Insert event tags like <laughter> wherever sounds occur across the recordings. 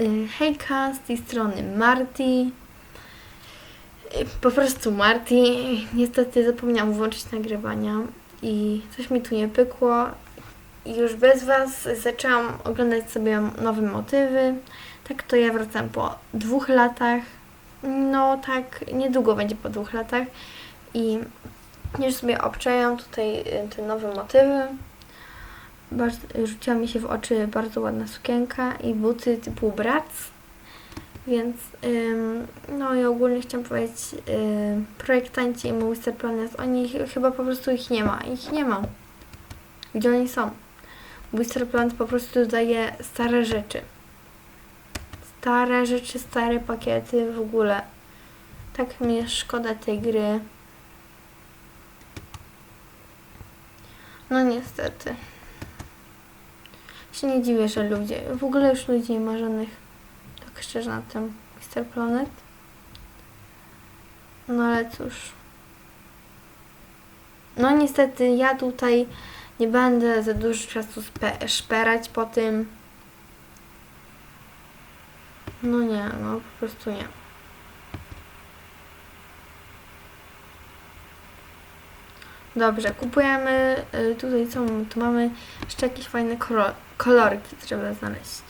Y, Hejka, z tej strony Marty. Po prostu Marty. Niestety zapomniałam włączyć nagrywania i coś mi tu nie pykło. Już bez Was zaczęłam oglądać sobie nowe motywy. Tak to ja wracam po dwóch latach. No tak, niedługo będzie po dwóch latach. I już sobie obczajam tutaj y, te nowe motywy. Bardzo, rzuciła mi się w oczy bardzo ładna sukienka i buty typu brac. Więc ym, no i ogólnie chciałam powiedzieć, ym, projektanci i Mr. Planet, oni ch- chyba po prostu ich nie ma. Ich nie ma. Gdzie oni są? Mr. Planet po prostu dodaje stare rzeczy. Stare rzeczy, stare pakiety w ogóle. Tak mi szkoda tej gry. No niestety. Się nie dziwię, że ludzie, w ogóle już ludzi nie ma żadnych, tak szczerze na tym Mr. Planet. No ale cóż. No niestety ja tutaj nie będę za dużo czasu szperać po tym. No nie, no po prostu nie. Dobrze, kupujemy y, tutaj co tu mamy jeszcze jakieś fajne kolo- kolorki trzeba znaleźć.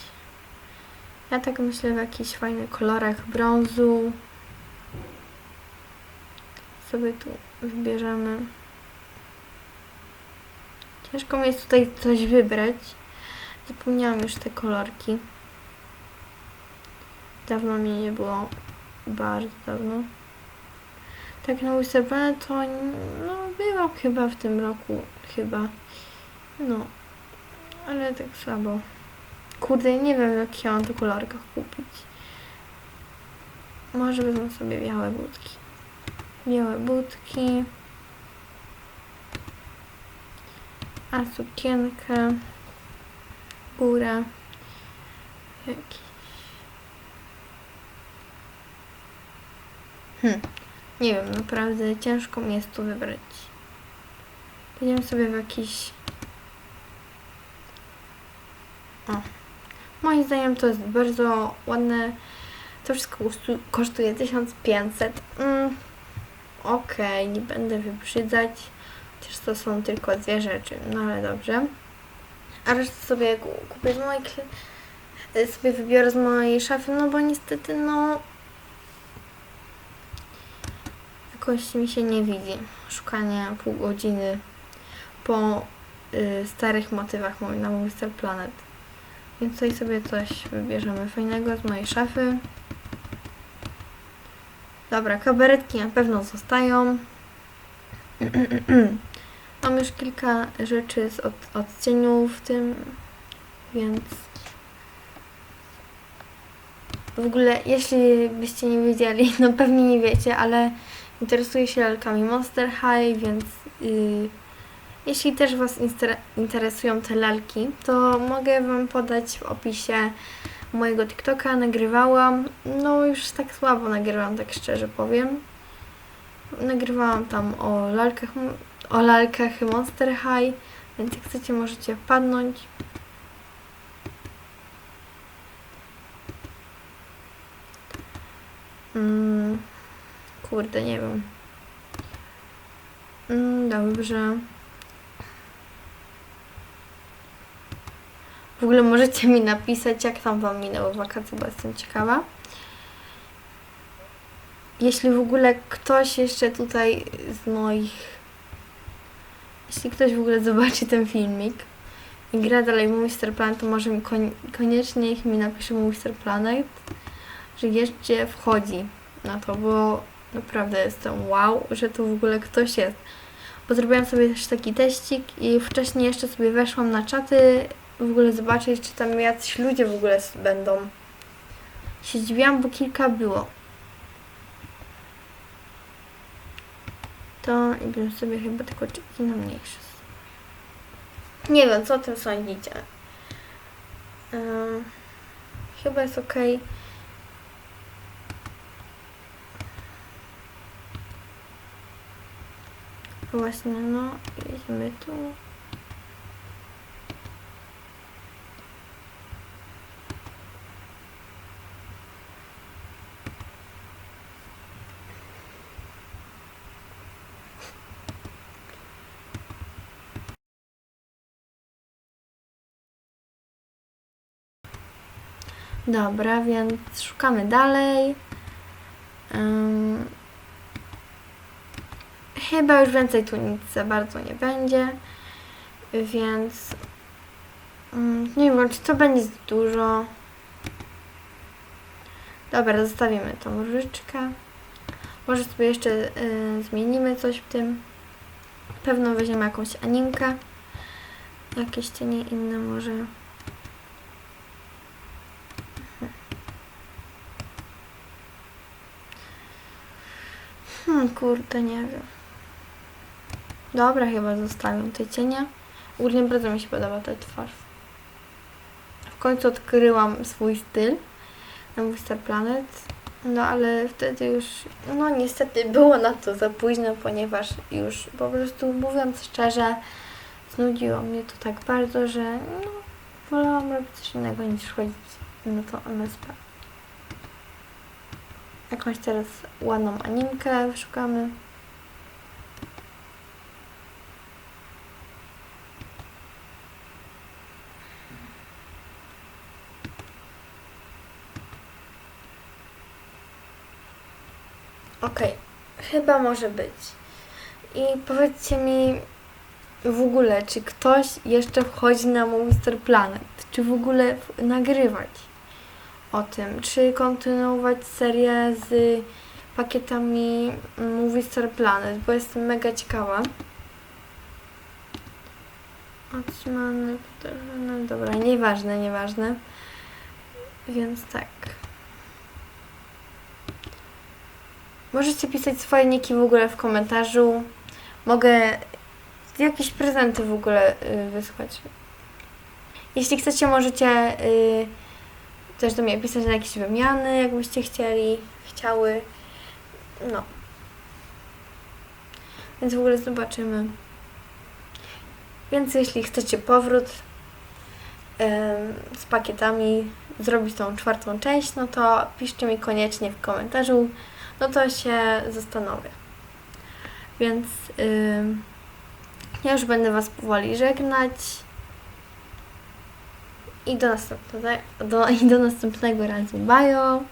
Ja tak myślę w jakichś fajnych kolorach brązu. Sobie tu wybierzemy. Ciężko mi jest tutaj coś wybrać. Zapomniałam już te kolorki. Dawno mnie nie było. Bardzo dawno. Tak na Whistlebane to no, byłam chyba w tym roku. Chyba. No. Ale tak słabo. Kurde, nie wiem jakich ja mam to kolorkach kupić. Może wezmę sobie białe budki. Białe budki. A sukienkę. Górę. Jakiś. Hmm. Nie wiem, naprawdę ciężko mi jest tu wybrać. Będziemy sobie w jakiś... O. Moim zdaniem to jest bardzo ładne. To wszystko kosztu- kosztuje 1500. Mm. Okej, nie będę wybrzydzać. Chociaż to są tylko dwie rzeczy. No ale dobrze. A resztę sobie ku- kupię z mojej... y, sobie wybiorę z mojej szafy, no bo niestety no... Jakoś mi się nie widzi szukanie pół godziny po y, starych motywach na Mr. Planet. Więc tutaj sobie coś wybierzemy fajnego z mojej szafy. Dobra, kabaretki na pewno zostają. <clears throat> Mam już kilka rzeczy z od, odcieniu w tym, więc w ogóle, jeśli byście nie wiedzieli, <laughs> no pewnie nie wiecie, ale interesuję się lalkami Monster High, więc yy, jeśli też Was interesują te lalki, to mogę Wam podać w opisie mojego TikToka. Nagrywałam, no już tak słabo nagrywam, tak szczerze powiem. Nagrywałam tam o lalkach, o lalkach Monster High, więc jak chcecie możecie wpadnąć. Mm, kurde, nie wiem. Mm, dobrze. W ogóle możecie mi napisać, jak tam Wam minęły wakacje, bo jestem ciekawa. Jeśli w ogóle ktoś jeszcze tutaj z moich... Jeśli ktoś w ogóle zobaczy ten filmik i gra dalej Mr. Planet, to może mi koń, koniecznie niech mi napisze Mr. Planet, że jeszcze wchodzi na to, bo naprawdę jestem wow, że tu w ogóle ktoś jest. Bo zrobiłam sobie też taki teścik i wcześniej jeszcze sobie weszłam na czaty w ogóle zobaczyć, czy tam jacyś ludzie w ogóle będą. Się zdziwiłam, bo kilka było. To i bym sobie chyba tylko czeki na mniejsze. Nie wiem, co o tym sądzicie. Ym, chyba jest ok. Właśnie, no, idźmy tu. Dobra, więc szukamy dalej. Um, chyba już więcej tu nic za bardzo nie będzie, więc ym, nie wiem, czy to będzie dużo. Dobra, zostawimy tą różyczkę. Może sobie jeszcze y, zmienimy coś w tym. Pewno weźmiemy jakąś animkę. Jakieś cienie inne może. Hmm, kurde, nie wiem. Dobra, chyba zostawiam te cienie. Ogólnie bardzo mi się podoba ta twarz. W końcu odkryłam swój styl na mój Star Planet. No ale wtedy już, no niestety było na to za późno, ponieważ już po prostu mówiąc szczerze, znudziło mnie to tak bardzo, że no, wolałam robić coś innego niż chodzić na to MSP. Jakąś teraz ładną animkę wyszukamy. Okej, chyba może być. I powiedzcie mi w ogóle, czy ktoś jeszcze wchodzi na Monster Planet? Czy w ogóle nagrywać o tym? Czy kontynuować serię z pakietami Movie Star Planet? Bo jestem mega ciekawa. Otrzymany, no dobra, nieważne, nieważne. Więc tak. Możecie pisać swoje niki w ogóle w komentarzu. Mogę jakieś prezenty w ogóle y, wysłać. Jeśli chcecie, możecie y, też do mnie pisać na jakieś wymiany, jakbyście chcieli, chciały. No. Więc w ogóle zobaczymy. Więc jeśli chcecie powrót em, z pakietami, zrobić tą czwartą część, no to piszcie mi koniecznie w komentarzu no to się zastanowię. Więc ym, ja już będę Was powoli żegnać. I do następnego, do, i do następnego razu. Bajo!